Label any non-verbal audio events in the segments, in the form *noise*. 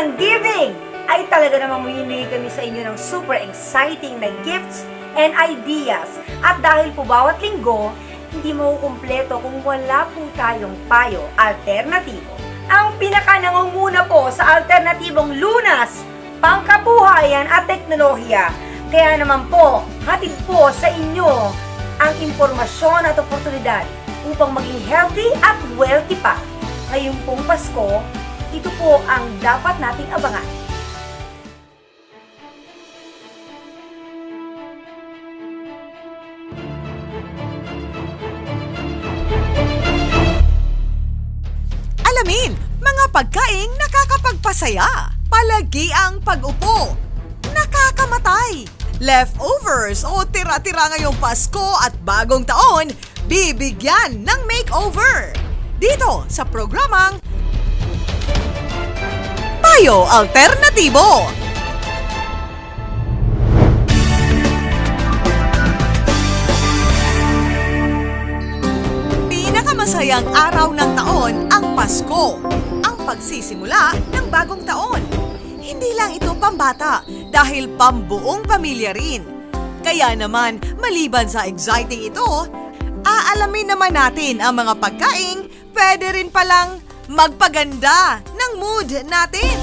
ng giving ay talaga namang mamimigay kami sa inyo ng super exciting na gifts and ideas. At dahil po bawat linggo, hindi makukumpleto kung wala po tayong payo alternatibo. Ang pinaka nangunguna po sa alternatibong lunas, pangkabuhayan at teknolohiya. Kaya naman po, hatid po sa inyo ang impormasyon at oportunidad upang maging healthy at wealthy pa. Ngayong pong Pasko, ito po ang dapat nating abangan. Alamin, mga pagkaing nakakapagpasaya. Palagi ang pag-upo. Nakakamatay. Leftovers o tira-tira ngayong Pasko at bagong taon, bibigyan ng makeover. Dito sa programang Payo Alternatibo. Pinakamasayang araw ng taon ang Pasko, ang pagsisimula ng bagong taon. Hindi lang ito pambata dahil pambuong pamilya rin. Kaya naman, maliban sa exciting ito, aalamin naman natin ang mga pagkaing pwede rin palang magpaganda ng mood natin.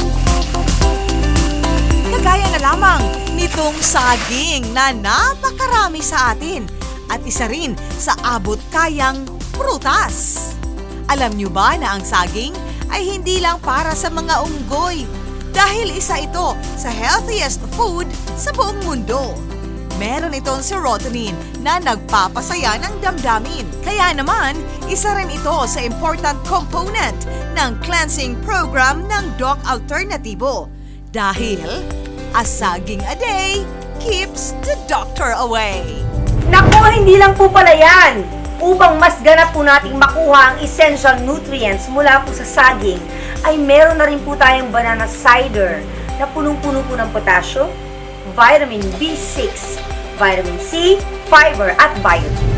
Kagaya na lamang nitong saging na napakarami sa atin at isa rin sa abot kayang prutas. Alam niyo ba na ang saging ay hindi lang para sa mga unggoy dahil isa ito sa healthiest food sa buong mundo. Meron itong serotonin na nagpapasaya ng damdamin. Kaya naman, isa rin ito sa important component ng cleansing program ng Doc Alternativo. Dahil, a saging a day keeps the doctor away. Naku, hindi lang po pala yan! Upang mas ganap po nating makuha ang essential nutrients mula po sa saging, ay meron na rin po tayong banana cider na punong-puno po ng potassium, vitamin B6, vitamin C, fiber at biotin.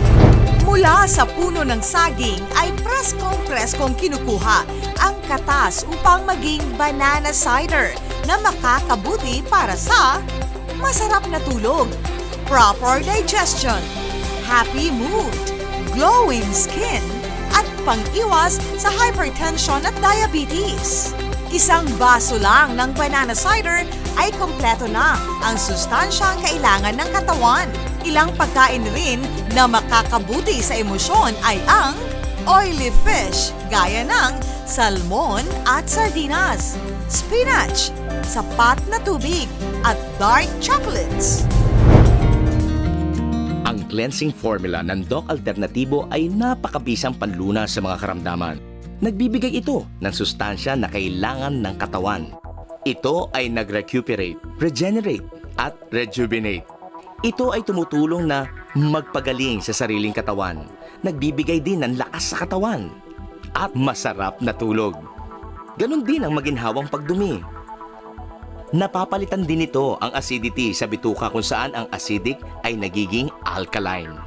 Mula sa puno ng saging ay preskong-preskong kinukuha ang katas upang maging banana cider na makakabuti para sa masarap na tulog, proper digestion, happy mood, glowing skin, at pang-iwas sa hypertension at diabetes. Isang baso lang ng banana cider ay kompleto na ang sustansyang kailangan ng katawan. Ilang pagkain rin na makakabuti sa emosyon ay ang oily fish gaya ng salmon at sardinas, spinach, sapat na tubig at dark chocolates. Ang cleansing formula ng Doc Alternatibo ay napakabisang panluna sa mga karamdaman. Nagbibigay ito ng sustansya na kailangan ng katawan. Ito ay nag-recuperate, regenerate, at rejuvenate. Ito ay tumutulong na magpagaling sa sariling katawan. Nagbibigay din ng lakas sa katawan at masarap na tulog. Ganon din ang maginhawang pagdumi. Napapalitan din nito ang acidity sa bituka kung saan ang acidic ay nagiging alkaline.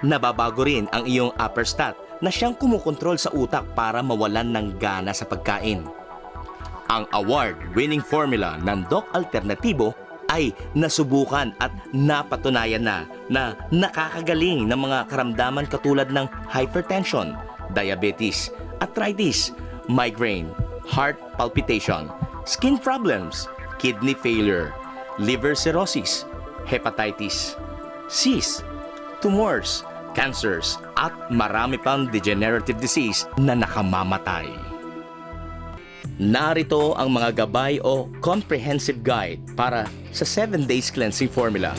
Nababago rin ang iyong upper stat na siyang kumukontrol sa utak para mawalan ng gana sa pagkain. Ang award-winning formula ng Doc Alternativo ay nasubukan at napatunayan na na nakakagaling ng mga karamdaman katulad ng hypertension, diabetes, arthritis, migraine, heart palpitation, skin problems, kidney failure, liver cirrhosis, hepatitis, cysts, tumors, cancers, at marami pang degenerative disease na nakamamatay. Narito ang mga gabay o comprehensive guide para sa 7 days cleansing formula.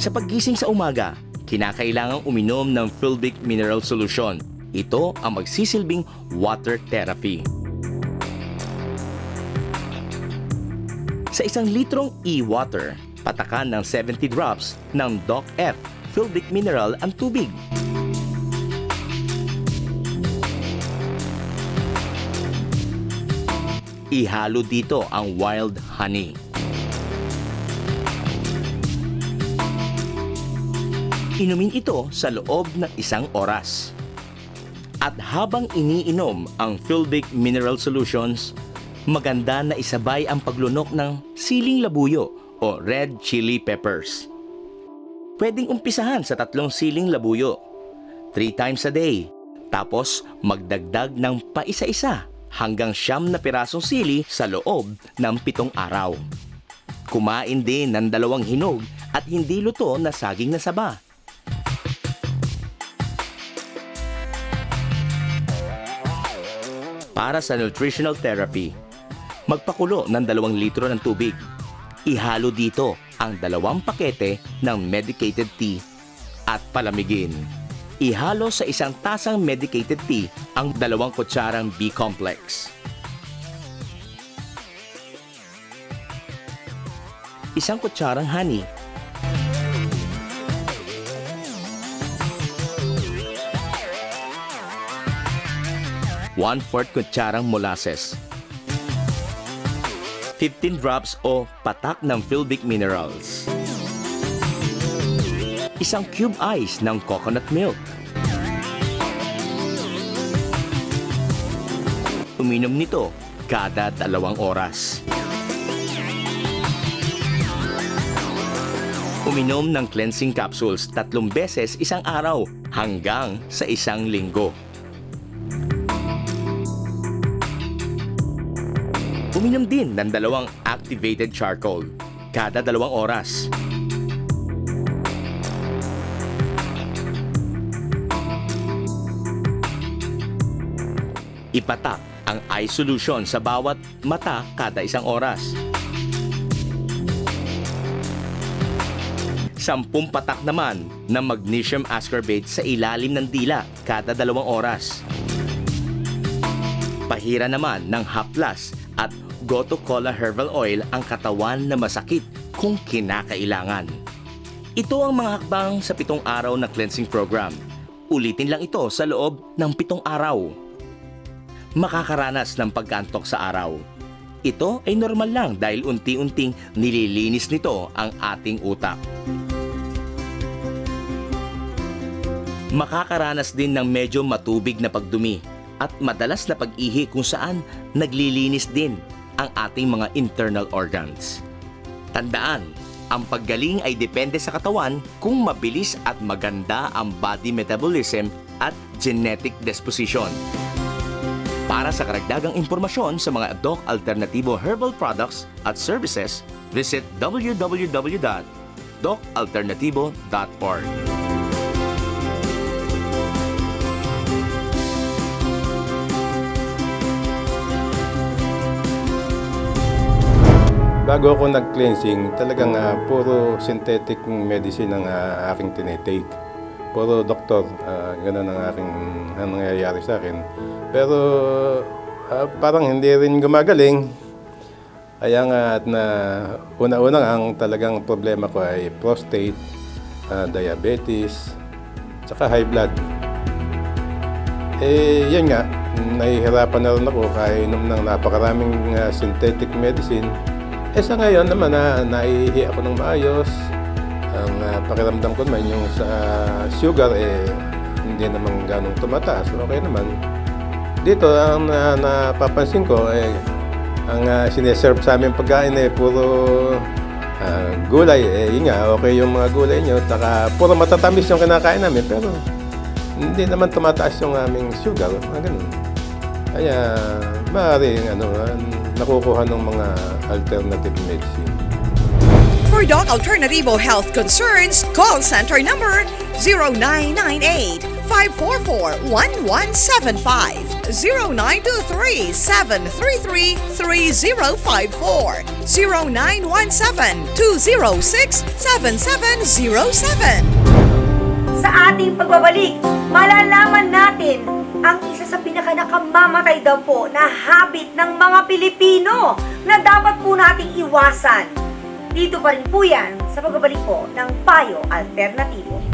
Sa paggising sa umaga, kinakailangang uminom ng Fulvic Mineral Solution. Ito ang magsisilbing water therapy. Sa isang litrong e-water, patakan ng 70 drops ng Doc F Fulvic Mineral ang tubig. Ihalo dito ang wild honey. Inumin ito sa loob ng isang oras. At habang iniinom ang Fulvic Mineral Solutions, maganda na isabay ang paglunok ng siling labuyo o red chili peppers. Pwedeng umpisahan sa tatlong siling labuyo, three times a day, tapos magdagdag ng paisa-isa hanggang siyam na pirasong sili sa loob ng pitong araw. Kumain din ng dalawang hinog at hindi luto na saging na saba. Para sa nutritional therapy, magpakulo ng dalawang litro ng tubig. Ihalo dito ang dalawang pakete ng medicated tea at palamigin. Ihalo sa isang tasang medicated tea ang dalawang kutsarang B-complex. Isang kutsarang honey. One-fourth kutsarang molasses. 15 drops o patak ng Philbic Minerals. Isang cube ice ng coconut milk. Uminom nito kada dalawang oras. Uminom ng cleansing capsules tatlong beses isang araw hanggang sa isang linggo. Uminom din ng dalawang activated charcoal kada dalawang oras. Ipatak ang eye solution sa bawat mata kada isang oras. Sampung patak naman ng magnesium ascorbate sa ilalim ng dila kada dalawang oras. Pahira naman ng haplas at Goto Cola Herbal Oil ang katawan na masakit kung kinakailangan. Ito ang mga hakbang sa pitong araw na cleansing program. Ulitin lang ito sa loob ng pitong araw. Makakaranas ng pagkantok sa araw. Ito ay normal lang dahil unti-unting nililinis nito ang ating utak. Makakaranas din ng medyo matubig na pagdumi at madalas na pag-ihi kung saan naglilinis din ang ating mga internal organs. Tandaan, ang paggaling ay depende sa katawan kung mabilis at maganda ang body metabolism at genetic disposition. Para sa karagdagang impormasyon sa mga Doc Alternativo Herbal Products at Services, visit www.docalternativo.org. Bago ako nag-cleansing, talagang ah, puro synthetic medicine ang ah, aking tinitake. Puro doktor, uh, ganun ang aking ang nangyayari sa akin. Pero ah, parang hindi rin gumagaling. Kaya nga at na una-una ang talagang problema ko ay prostate, ah, diabetes, tsaka high blood. Eh, yun nga, nahihirapan na rin ako kainom ng napakaraming ah, synthetic medicine. Eh sa ngayon naman na naihi ako ng maayos. Ang ah, pakiramdam ko naman yung sa sugar eh hindi naman ganong tumataas. Okay naman. Dito ang na, napapansin ko eh ang uh, sineserve sa amin pagkain eh puro ah, gulay. Eh yun nga, okay yung mga gulay nyo. Taka puro matatamis yung kinakain namin pero hindi naman tumataas yung aming sugar. Mga ganun. Kaya maaaring ano, nakukuha ng mga alternative medicine. For Doc Alternativo Health Concerns, call center number 0998 544 1175 0923 733 3054 0917 206 7707 Sa ating pagbabalik, malalaman natin ang isa sa pinaka nakamamatay daw po na habit ng mga Pilipino na dapat po nating iwasan. Dito pa rin po yan sa pagbabalik po ng Payo Alternatibo.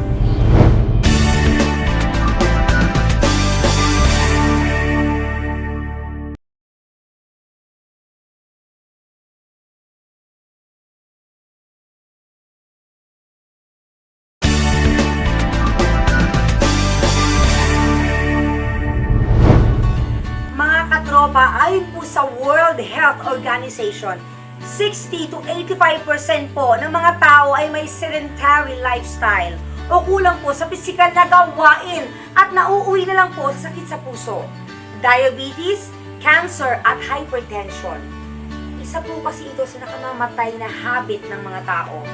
World Health Organization, 60 to 85% po ng mga tao ay may sedentary lifestyle o kulang po sa pisikal na gawain at nauuwi na lang po sa sakit sa puso, diabetes, cancer at hypertension. Isa po kasi ito sa nakamamatay na habit ng mga tao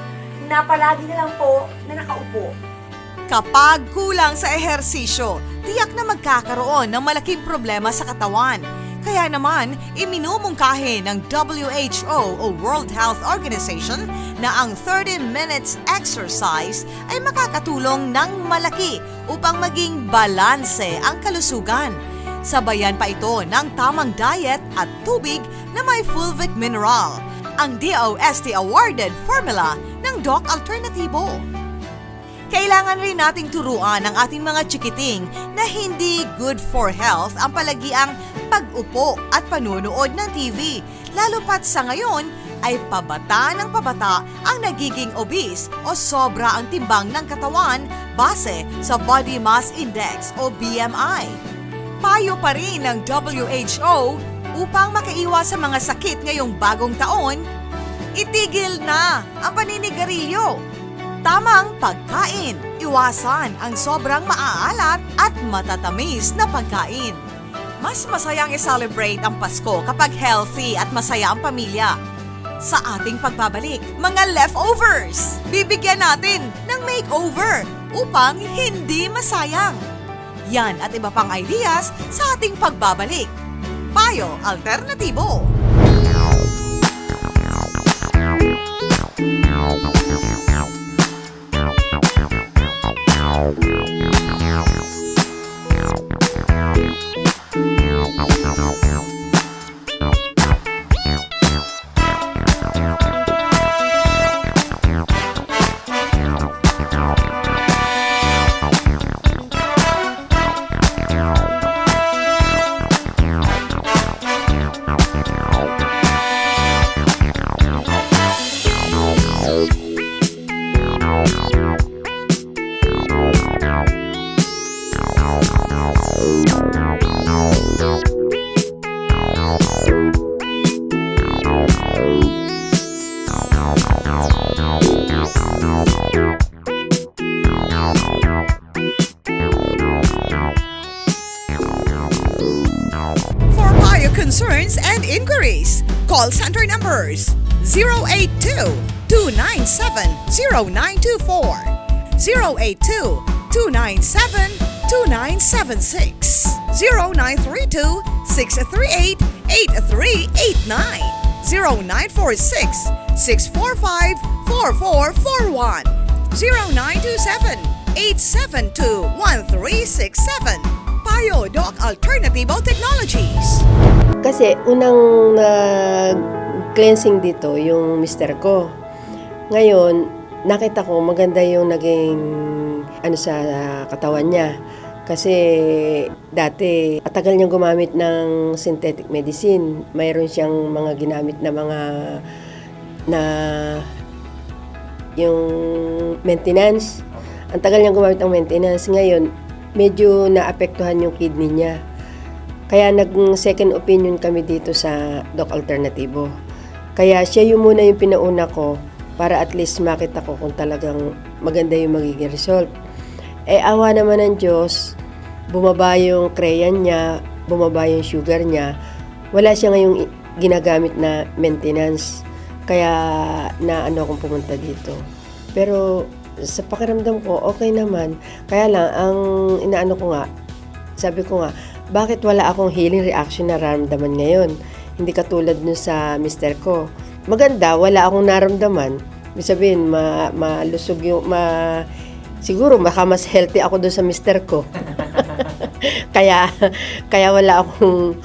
na palagi na lang po na nakaupo. Kapag kulang sa ehersisyo, tiyak na magkakaroon ng malaking problema sa katawan. Kaya naman, iminumungkahi ng WHO o World Health Organization na ang 30 minutes exercise ay makakatulong ng malaki upang maging balanse ang kalusugan. Sabayan pa ito ng tamang diet at tubig na may fulvic mineral, ang DOST awarded formula ng Doc Alternativo. Kailangan rin nating turuan ang ating mga chikiting na hindi good for health ang palagiang pag-upo at panunood ng TV. Lalo pat sa ngayon ay pabata ng pabata ang nagiging obese o sobra ang timbang ng katawan base sa Body Mass Index o BMI. Payo pa rin ng WHO upang makaiwas sa mga sakit ngayong bagong taon, itigil na ang paninigarilyo Tamang pagkain. Iwasan ang sobrang maaalat at matatamis na pagkain. Mas masayang i-celebrate ang Pasko kapag healthy at masaya ang pamilya. Sa ating pagbabalik, mga leftovers! Bibigyan natin ng makeover upang hindi masayang. Yan at iba pang ideas sa ating pagbabalik. Payo Alternatibo. For 082-297-0924, 082-297-2976, 0932-638-8389, 0946-645-4441, 0927-872-1367. Payo Doc Alternativo Technologies. Kasi unang nag-cleansing dito yung mister ko. Ngayon, nakita ko maganda yung naging ano sa katawan niya. Kasi dati, atagal niyang gumamit ng synthetic medicine. Mayroon siyang mga ginamit na mga na yung maintenance. Ang tagal niyang gumamit ng maintenance. Ngayon, medyo naapektuhan yung kidney niya. Kaya nag-second opinion kami dito sa Doc Alternativo. Kaya siya yung muna yung pinauna ko para at least makita ko kung talagang maganda yung magiging result. Eh awa naman ng Diyos, bumaba yung creyan niya, bumaba yung sugar niya. Wala siya ngayong ginagamit na maintenance. Kaya na ano akong pumunta dito. Pero sa pakiramdam ko, okay naman. Kaya lang, ang inaano ko nga, sabi ko nga, bakit wala akong healing reaction na naramdaman ngayon? Hindi katulad nun sa mister ko. Maganda, wala akong naramdaman. Ibig sabihin, ma, malusog yung, ma, siguro, baka mas healthy ako doon sa mister ko. *laughs* kaya, kaya wala akong,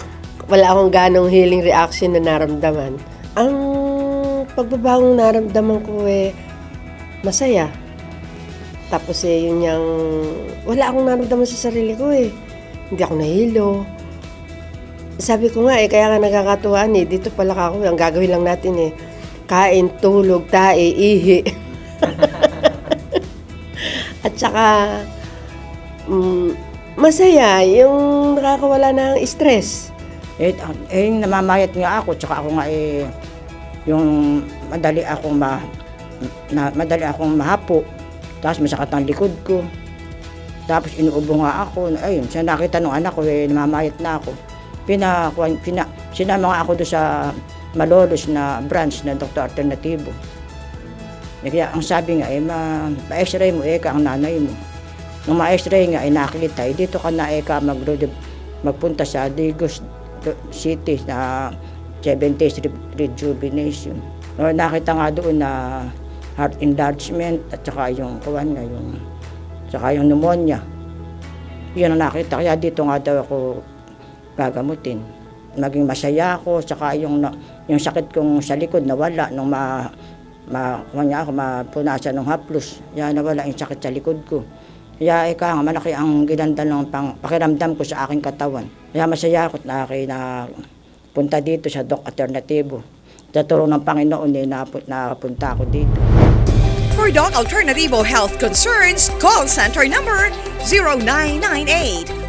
wala akong ganong healing reaction na naramdaman. Ang pagbabagong naramdaman ko eh, masaya. Tapos eh, yun yung, wala akong naramdaman sa sarili ko eh. Hindi ako nahilo. Sabi ko nga eh, kaya nga nagkakatuwaan eh, dito pala ako, ang gagawin lang natin eh, kain, tulog, tae, ihi. *laughs* At saka, mm, masaya, yung nakakawala ng stress. Eh, ah, eh namamayat nga ako, tsaka ako nga eh, yung madali akong ma, na, madali akong mahapo. Tapos masakit ang likod ko. Tapos inuubo nga ako. Ayun, siya nakita ng anak ko, eh, namamayat na ako. Pina, pina, sinama nga ako doon sa Malolos na branch na Dr. Alternativo. Eh, Kaya ang sabi nga, eh, ma, ma-x-ray mo, eh, ka ang nanay mo. Nung ma-x-ray nga, eh, nakita, eh, dito ka na, eh, ka mag magpunta sa Digos City na 7 days re- rejuvenation. No, nakita nga doon na heart enlargement at saka yung kawan nga, yung, saka yung pneumonia. Yun ang nakita. Kaya dito nga daw ako gagamutin. Maging masaya ako, saka yung, yung sakit kong sa likod nawala nung ma, ma, kanya ako, mapunasan ng haplos. Kaya nawala yung sakit sa likod ko. Kaya ika nga, malaki ang ginanda ng pang, pakiramdam ko sa aking katawan. Kaya masaya ako na na punta dito sa Doc Alternativo. Sa ng Panginoon, eh, napu- napunta ako dito. For Doc Alternativo Health Concerns, call center number 0998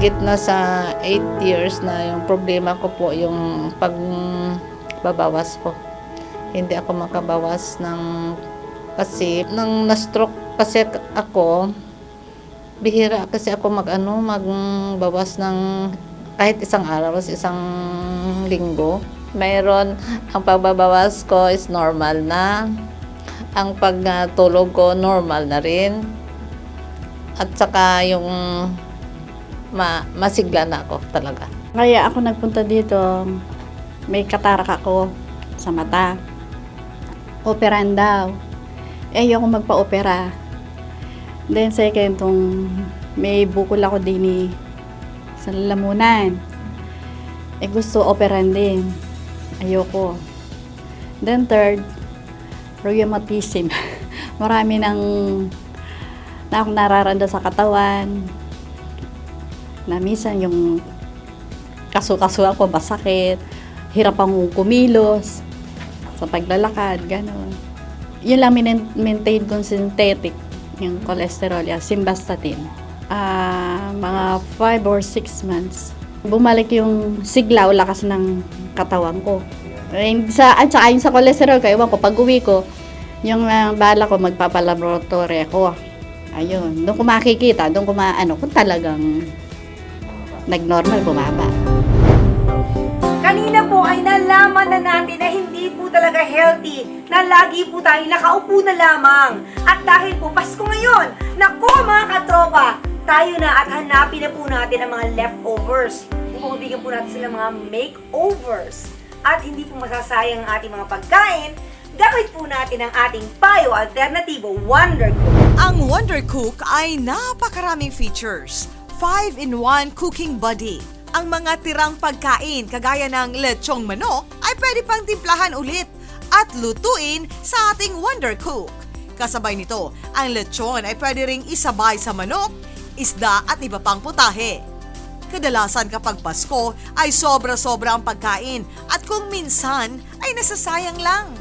mahigit na sa 8 years na yung problema ko po yung pagbabawas ko. Hindi ako makabawas ng kasi nang na-stroke kasi ako bihira kasi ako mag-ano magbawas ng kahit isang araw sa isang linggo. Mayroon ang pagbabawas ko is normal na. Ang pagtulog ko normal na rin. At saka yung ma masigla na ako talaga. Kaya ako nagpunta dito, may katarak ako sa mata. Operahan daw. Eh, ayoko magpa-opera. Then second, tong may bukol ako din eh, sa lalamunan. Eh gusto operahan din. Ayoko. Then third, rheumatism. *laughs* Marami nang na akong nararanda sa katawan, na minsan yung kaso-kaso ako masakit, hirap akong kumilos sa paglalakad, gano'n. Yun lang maintain kong synthetic, yung cholesterol, yung simvastatin. Ah, mga 5 or 6 months. Bumalik yung sigla o lakas ng katawan ko. Eh, sa, at saka yung sa cholesterol, kaya ko, pag uwi ko, yung uh, bala ko, magpapalaboratory ako. Ayun, doon ko makikita, doon ko maano, kung talagang nag-normal, bumaba. Kanina po ay nalaman na natin na hindi po talaga healthy, na lagi po tayo nakaupo na lamang. At dahil po Pasko ngayon, naku mga katropa, tayo na at hanapin na po natin ang mga leftovers. Pumabigyan po natin sila mga makeovers. At hindi po masasayang ang ating mga pagkain, gamit po natin ang ating Payo Alternativo Wonder Cook. Ang Wonder Cook ay napakaraming features. 5-in-1 cooking buddy. Ang mga tirang pagkain kagaya ng lechong manok ay pwede pang timplahan ulit at lutuin sa ating Wonder Cook. Kasabay nito, ang lechon ay pwede ring isabay sa manok, isda at iba pang putahe. Kadalasan kapag Pasko ay sobra-sobra ang pagkain at kung minsan ay nasasayang lang.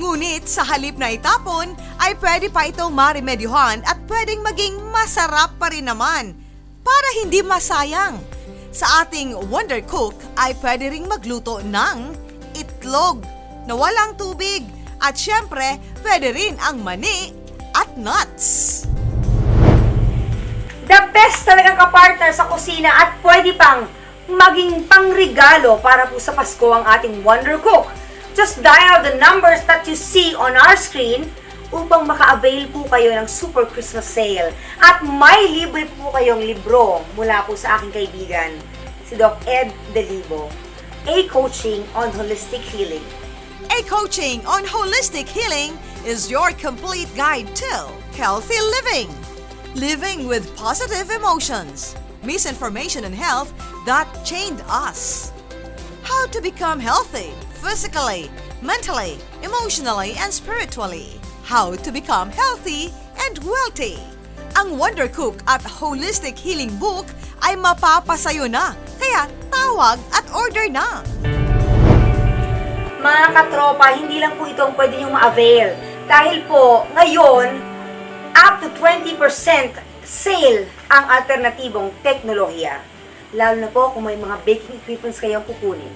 Ngunit sa halip na itapon, ay pwede pa itong maremedyohan at pwedeng maging masarap pa rin naman para hindi masayang. Sa ating Wonder Cook ay pwede ring magluto ng itlog na walang tubig at syempre pwede rin ang mani at nuts. The best talagang kapartner sa kusina at pwede pang maging pangregalo para po sa Pasko ang ating Wonder Cook. Just dial the numbers that you see on our screen upang maka-avail po kayo ng Super Christmas Sale. At may libre po kayong libro mula po sa aking kaibigan, si Doc Ed Delibo. A Coaching on Holistic Healing. A coaching on holistic healing is your complete guide to healthy living. living with positive emotions, misinformation and health that chained us. How to become healthy physically, mentally, emotionally, and spiritually. How to become healthy and wealthy. Ang Wonder Cook at Holistic Healing Book ay mapapasayo na, kaya tawag at order na. Mga katropa, hindi lang po ito ang pwede nyo ma-avail. Dahil po, ngayon, up to 20% sale ang alternatibong teknolohiya. Lalo na po kung may mga baking equipments kayong kukunin.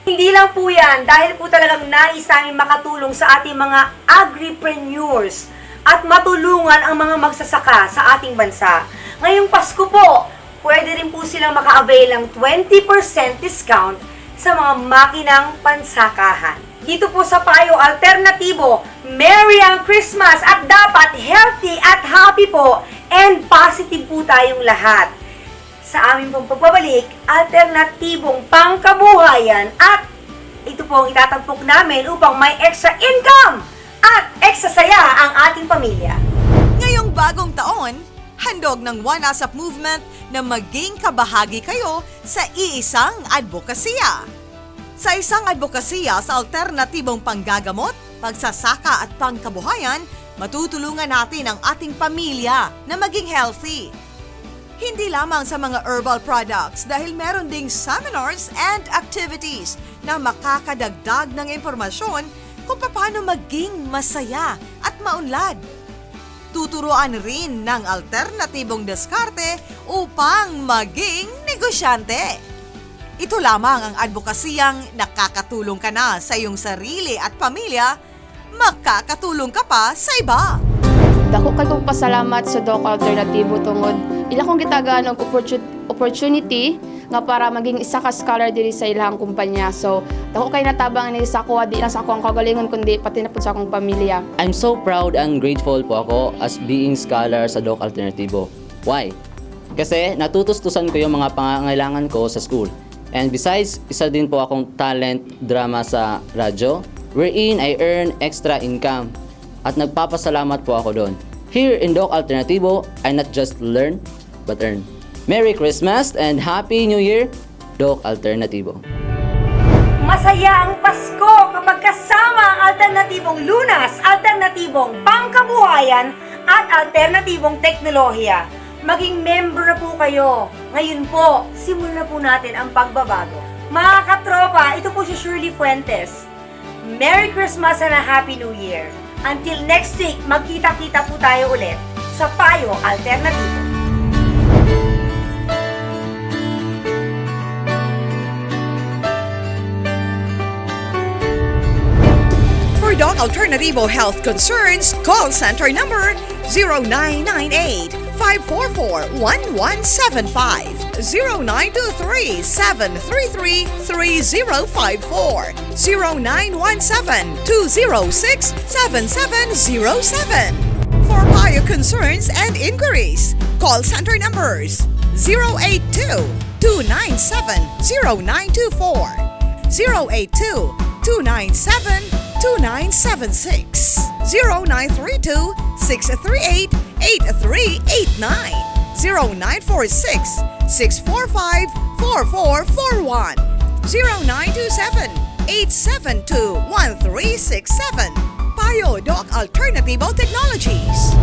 Hindi lang po yan, dahil po talagang nais namin makatulong sa ating mga agripreneurs at matulungan ang mga magsasaka sa ating bansa. Ngayong Pasko po, pwede rin po silang maka-avail ng 20% discount sa mga makinang pansakahan. Dito po sa Payo Alternatibo, Merry ang Christmas at dapat healthy at happy po and positive po tayong lahat. Sa aming pong pagbabalik, alternatibong pangkabuhayan at ito po ang itatampok namin upang may extra income at extra saya ang ating pamilya. Ngayong bagong taon, handog ng One ASAP Movement na maging kabahagi kayo sa iisang advokasya. Sa isang advokasya sa alternatibong panggagamot, pagsasaka at pangkabuhayan, matutulungan natin ang ating pamilya na maging healthy. Hindi lamang sa mga herbal products dahil meron ding seminars and activities na makakadagdag ng impormasyon kung paano maging masaya at maunlad. Tuturuan rin ng alternatibong diskarte upang maging negosyante. Ito lamang ang advokasiyang nakakatulong ka na sa iyong sarili at pamilya, makakatulong ka pa sa iba. Dako kay pasalamat sa Doc Alternatibo tungod ila kong gitagaan og opportu- opportunity nga para maging isa ka scholar diri sa ilang kumpanya. So, dako kay natabang ni sa ako di lang sa akong kagalingon kundi pati na pud sa akong pamilya. I'm so proud and grateful po ako as being scholar sa Doc Alternativo. Why? Kasi natutustusan ko yung mga pangangailangan ko sa school. And besides, isa din po akong talent drama sa radyo, wherein I earn extra income. At nagpapasalamat po ako doon. Here in Doc Alternativo, I not just learn, but earn. Merry Christmas and Happy New Year, Doc Alternativo. Masaya ang Pasko kapag kasama ang alternatibong lunas, alternatibong pangkabuhayan at alternatibong teknolohiya. Maging member na po kayo. Ngayon po, simulan na po natin ang pagbabago. Mga katropa, ito po si Shirley Fuentes. Merry Christmas and a Happy New Year. Until next week, magkita-kita po tayo ulit sa Payo Alternatibo. Doc Alternativo Health Concerns, call center number 0998 544 1175 0923 733 3054 0917 206 7707 For bio concerns and inquiries, call center numbers 082 297 0924 082 297 2976 0932 638 8389 0946 645 4441 0927 872 1367 Payo Doc Technologies